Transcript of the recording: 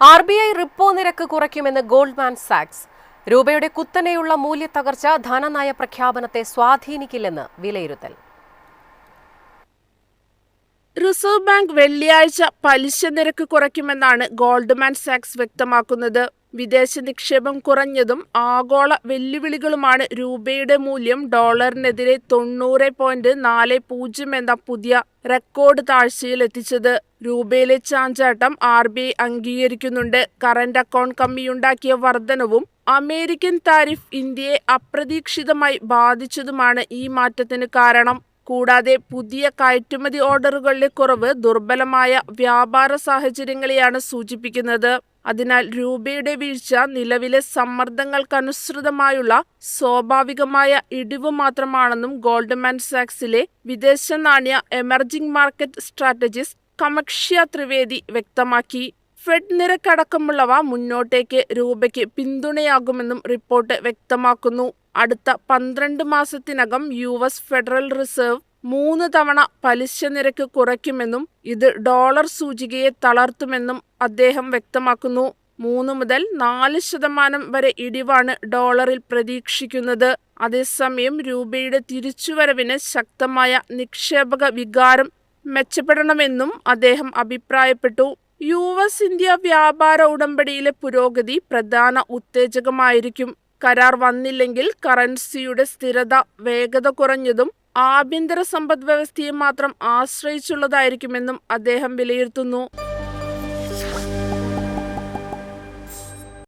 R B I repo നിരക്ക് കുറയ്ക്കുമെന്ന് Goldman സാക്സ്. രൂപയുടെ കുത്തനെയുള്ള മൂല്യത്തകർച്ച ധനനയ പ്രഖ്യാപനത്തെ സ്വാധീനിക്കില്ലെന്ന് വിലയിരുത്തൽ. റിസർവ് ബാങ്ക് വെള്ളിയാഴ്ച പലിശ നിരക്ക് കുറയ്ക്കുമെന്നാണ് ഗോൾഡ്മാൻ സാക്സ് വ്യക്തമാക്കുന്നത്. വിദേശ നിക്ഷേപം കുറഞ്ഞതും ആഗോള വെല്ലുവിളികളുമാണ് രൂപയുടെ മൂല്യം ഡോളറിനെതിരെ തൊണ്ണൂറ് പോയിന്റ് നാല് പൂജ്യം എന്ന പുതിയ റെക്കോർഡ് താഴ്ചയിലെത്തിച്ചത്. രൂപയിലെ ചാഞ്ചാട്ടം ആർ ബി ഐ അംഗീകരിക്കുന്നുണ്ട്. കറന്റ് അക്കൗണ്ട് കമ്മിയുണ്ടാക്കിയ വർധനവും അമേരിക്കൻ താരിഫ് ഇന്ത്യയെ അപ്രതീക്ഷിതമായി ബാധിച്ചതുമാണ് ഈ മാറ്റത്തിന് കാരണം. കൂടാതെ പുതിയ കയറ്റുമതി ഓർഡറുകളുടെ കുറവ് ദുർബലമായ വ്യാപാര സാഹചര്യങ്ങളെയാണ് സൂചിപ്പിക്കുന്നത്. അതിനാൽ രൂപയുടെ വീഴ്ച നിലവിലെ സമ്മർദ്ദങ്ങൾക്കനുസൃതമായുള്ള സ്വാഭാവികമായ ഇടിവ് മാത്രമാണെന്നും ഗോൾഡ്മാൻ സാക്സിലെ വിദേശ നാണ്യ emerging market strategist Kamakshya Trivedi വ്യക്തമാക്കി. ഫെഡ് നിരക്കടക്കമുള്ളവ മുന്നോട്ടേക്ക് രൂപയ്ക്ക് പിന്തുണയാകുമെന്നും റിപ്പോർട്ട് വ്യക്തമാക്കുന്നു. അടുത്ത പന്ത്രണ്ട് മാസത്തിനകം യു എസ് ഫെഡറൽ റിസർവ് മൂന്ന് തവണ പലിശ നിരക്ക് കുറയ്ക്കുമെന്നും ഇത് ഡോളർ സൂചികയെ തളർത്തുമെന്നും അദ്ദേഹം വ്യക്തമാക്കുന്നു. മൂന്ന് മുതൽ നാല് ശതമാനം വരെ ഇടിവാണ് ഡോളറിൽ പ്രതീക്ഷിക്കുന്നത്. അതേസമയം രൂപയുടെ തിരിച്ചുവരവിന് ശക്തമായ നിക്ഷേപക വികാരം മെച്ചപ്പെടണമെന്നും അദ്ദേഹം അഭിപ്രായപ്പെട്ടു. യു എസ് ഇന്ത്യ വ്യാപാര ഉടമ്പടിയിലെ പുരോഗതി പ്രധാന ഉത്തേജകമായിരിക്കും. കരാർ വന്നില്ലെങ്കിൽ കറൻസിയുടെ സ്ഥിരത വേഗത കുറഞ്ഞതും ആഭ്യന്തര സമ്പദ് വ്യവസ്ഥയെ മാത്രം ആശ്രയിച്ചുള്ളതായിരിക്കുമെന്നും അദ്ദേഹം വിലയിരുത്തുന്നു.